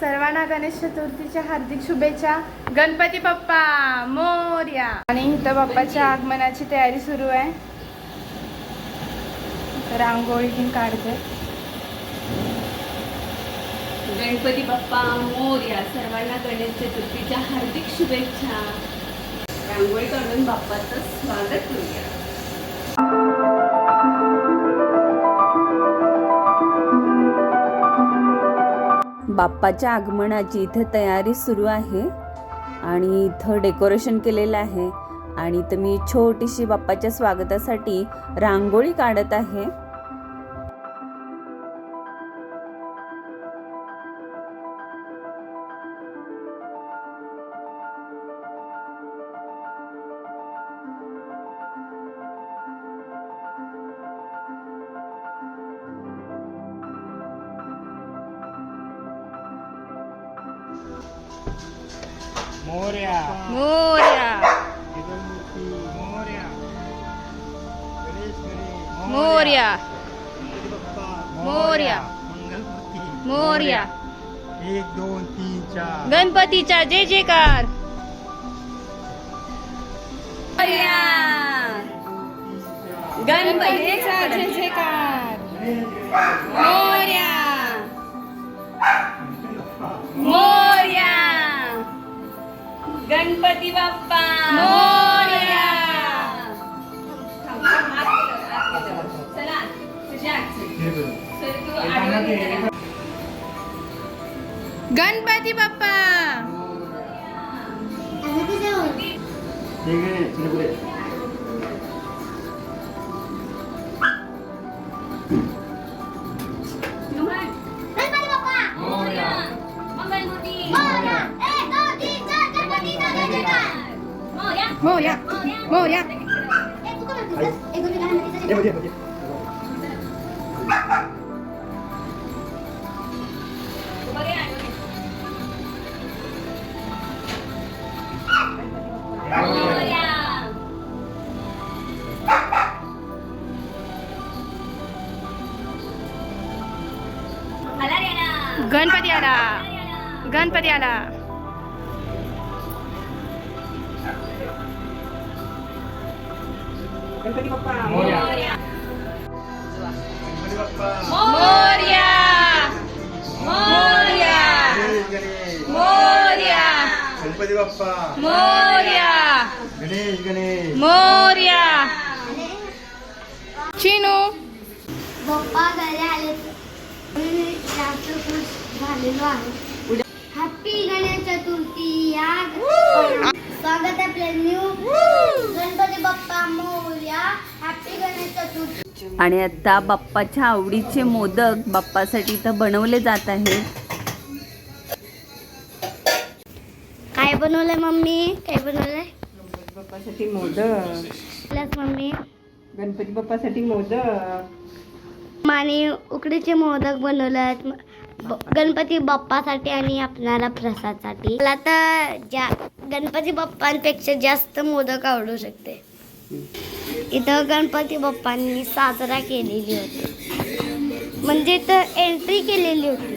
सर्वांना गणेश चतुर्थीच्या हार्दिक शुभेच्छा. गणपती बाप्पा मोर्या. आणि इथं बाप्पाच्या आगमनाची तयारी सुरू आहे. रांगोळी पण काढते. गणपती बाप्पा मोर्या सर्वांना गणेश चतुर्थीच्या हार्दिक शुभेच्छा. रांगोळी काढून बाप्पाचं स्वागत करूया. बाप्पाच्या आगमनाची इथं तयारी सुरू आहे. आणि इथं डेकोरेशन केलेलं आहे. आणि इथं मी छोटीशी बाप्पाच्या स्वागतासाठी रांगोळी काढत आहे. मोर्या. मोर्या. मोर्या. मोर्या. मोरया. एक दोन तीन चार. गणपतीचा जय जयकार. गणपतीचा जय जयकार. मोर्या. गणपती बाप्पा मोरया. चला तुझ्या हे बघ. सर तू हे पाण्यात आडवं हे- घे हे जरा. गणपती बाप्पा मोरया. मोर्या मोर्या हे मध्ये, हे मध्ये. उभं घे, आडवं घे. मोरया. आला रे आला. गणपती आला आला रे आला. गणपती आला मोरया. मोरया. गणपती बाप्पा मोर्या मोर्या गणेश गणेश मोर्या गणपती बाप्पा मोर्या गणेश गणेश मोर्या चिनू घरी आले झालेलो आहे स्वागत आहे आपल्या न्यू गणपती बाप्पा मोर्या. हॅपी गणेश चतुर्थी. आणि आता बाप्पाच्या आवडीचे मोदक बाप्पासाठी इथं बनवले जात आहेत. काय बनवलंय मम्मी? काय बनवलंय? बाप्पासाठी मोदक. Plus mummy. गणपती बाप्पासाठी मोदक. आणि उकडीचे मोदक बनवले आहेत गणपती बाप्पासाठी आणि आपणाला प्रसादसाठी. मला तर जा गणपती बाप्पांपेक्षा जास्त मोदक आवडू शकते. इथं गणपती बाप्पांनी साजरा केलेली होती. म्हणजे इथं एंट्री केलेली होती.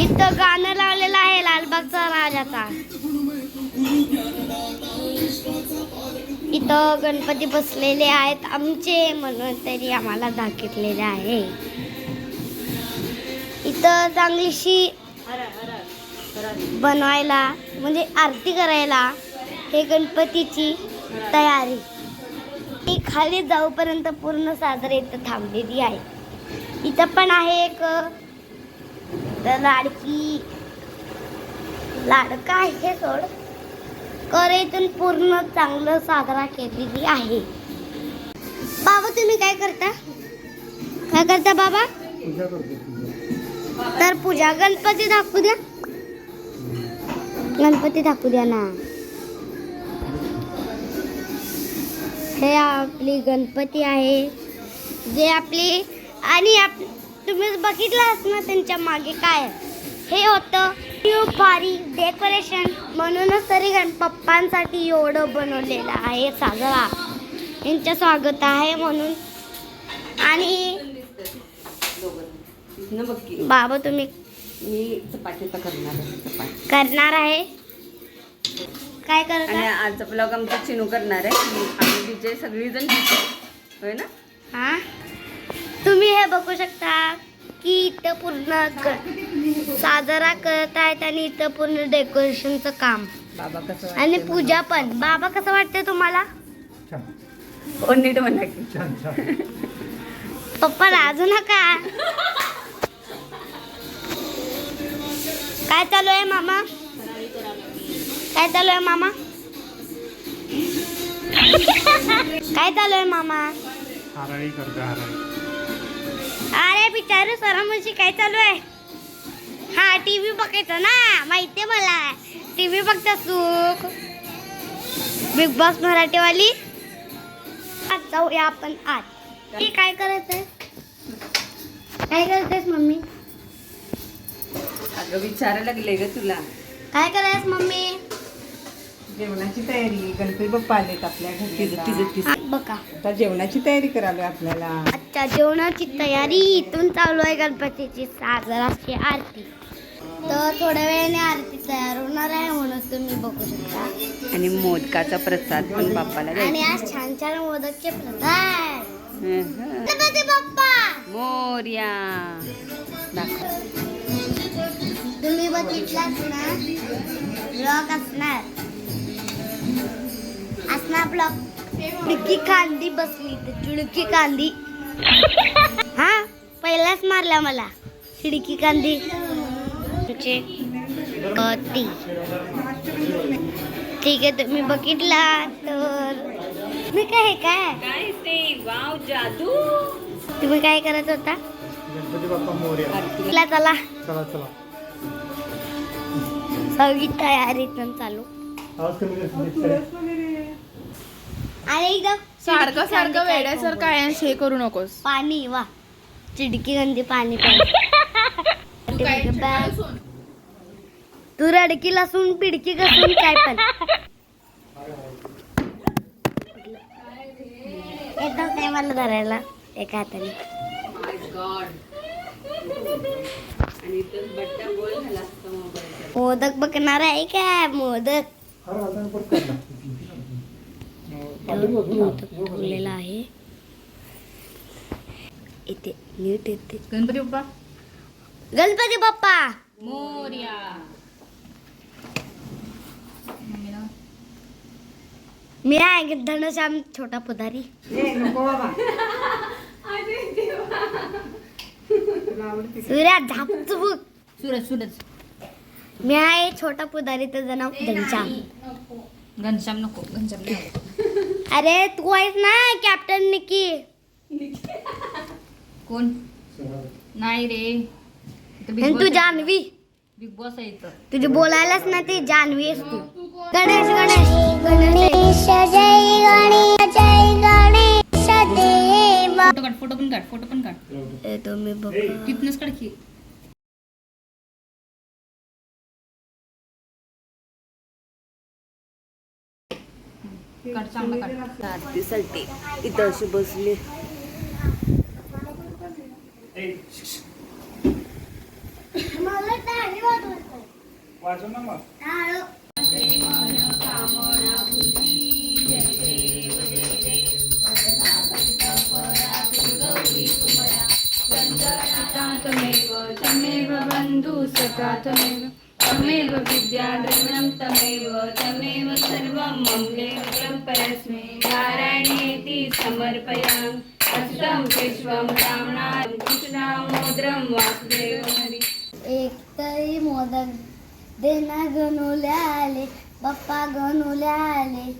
इथं गाणं लावलेलं आहे लालबागचा राजाचा. इथं गणपती बसलेले आहेत आमचे म्हणून तरी आम्हाला दाखवलेले आहे. तर चांगलीशी बनवायला म्हणजे आरती करायला हे गणपतीची तयारी. ती खाली जाऊपर्यंत पूर्ण साजरे इथं थांबलेली आहे. इथं पण आहे एक लाडकी लाडका आहे सोड. करेतून पूर्ण चांगलं साजरा केलेली आहे. बाबा तुम्ही काय करता? काय करता बाबा? पूजा करतो. तर पूजा गणपती दाखवू द्या. गणपती दाखवू द्या ना. हे आपली गणपती आहे. जे आपली आणि आप तुम्ही बघितलं असणार त्यांच्या मागे काय? हे होतं न्यू भारी डेकोरेशन म्हणूनच तरी गण पप्पांसाठी एवढं बनवलेलं आहे साजरा. यांचं स्वागत आहे म्हणून. आणि न बघ की. बाबा तुम्ही मी करणार आहे चपाती. करणार आहे? काय आणि करणार आजचा ब्लॉग आमचा चिनू करणार आहे. आम्ही विजय सगळीजण तिथे होय ना? हा? तुम्ही हे बघू शकता की इथं पूर्ण क- साजरा करत आहेत आणि इथं पूर्ण डेकोरेशनचं काम. बाबा कसं आणि पूजा पण. बाबा कसं वाटतंय तुम्हाला? छान. मला? हो नीट म्हणा की. छान छान. पप्पा लाजू नका. काय चालू आहे मामा? काय चालू आहे मामा? काय चालू आहे मामा? हाराळी करतो हाराळी अरे बिचारू सरामुशी काय चालू आहे. हा टीव्ही बघायचं ना? माहितीये मला. टीव्ही बघता सुख बिग बॉस मराठीवाली? आज जाऊया आपण आज काय करत आहे? काय करत आहेस मम्मी? अगं विचारायला लागले ग तुला. काय करायस मम्मी? जेवणाची तयारी. गणपती बाप्पा आलेत आपल्या घरी तिचं आता. तिचं तिचं हा, बघा. आता जेवणाची तयारी करावी आपल्याला. आजच्या जेवणाची तयारी. इथून चालू आहे गणपतीची साजराची आरती. तर थोड्या वेळाने आरती तयार होणार आहे म्हणून तुम्ही बघू शकता. आणि मोदकाचा प्रसाद पण बाप्पाला आणि आज छान छान मोदकचे प्रसाद. गणपती बाप्पा! मोर्या. दाखव. तुम्ही बघितलात ना ब्लॉग असणार असणार ब्लॉग चिडकी कांदी बसली तर चिडकी कांदी हा पहिलाच मारला मला चिडकी कांदी तुमचे कती ठीक आहे तुम्ही बघितला तर मी काय हे काय काय ते वाव जादू तुम्ही काय करत होता गणपती बाप्पा मोर्या चला चला चला चला सगळी तयारी पण चालू. आवाज कमी कर आणि एकदम सारखं सारखं काय वेड्यासारखं आहे हे करू नकोस. पाणी वा. चिडकी गंदी पाणी. तू रडकी लसून पिडकी कसून काय पण. एकदम नाही मला धरायला? एका हाताने. मोदक बघणार आहे काय मोदक. मोदक ठेवलेला आहे. इथे नीट येते. गणपती बाप्पा? गणपती बाप्पा! मोर्या. मी आहे धनश्याम छोटा पुधारी ए, नको बाबा तुला आवडते सूर्या झापच बघ सूरज सूरज. मी आहे छोटा पुधारी त्याचं नाव घनश्याम. घनश्याम नको घनश्याम नाही. अरे तू आहेस ना कॅप्टन निकी कोण? नाही रे. इथं Big आणि Boss तू आहे. जान्हवी. बिग बॉस आहे इथं. तुझी बोलायलाच ना ती जान्हवी आहेस तू. गणेश. गणेश. गणेश जय गणेश. फोटो काढ फोटो पण काढ फोटो पण काढ. तुम्ही बघ. तिथनच काढ की. काढ चांगला काढ. आरतीसाठी इथं अशी बसली. मला टाळी वाजवायचं. टाळं. तमेव तमेव बन्धु सखा तमेव। तमेव विद्या द्रविणं तमेव तमेव सर्वं मङ्गलं परस्मै। नारायणेति समर्पयामि। हस्तं विश्वं ब्राह्मणां कृष्णामोद्रं वासुदेव हरि एक तरी मोदक देना गणुल्या आले बाप्पा गणुल्या आले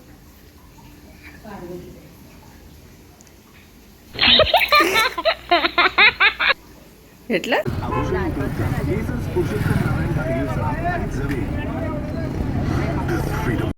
घेतलं?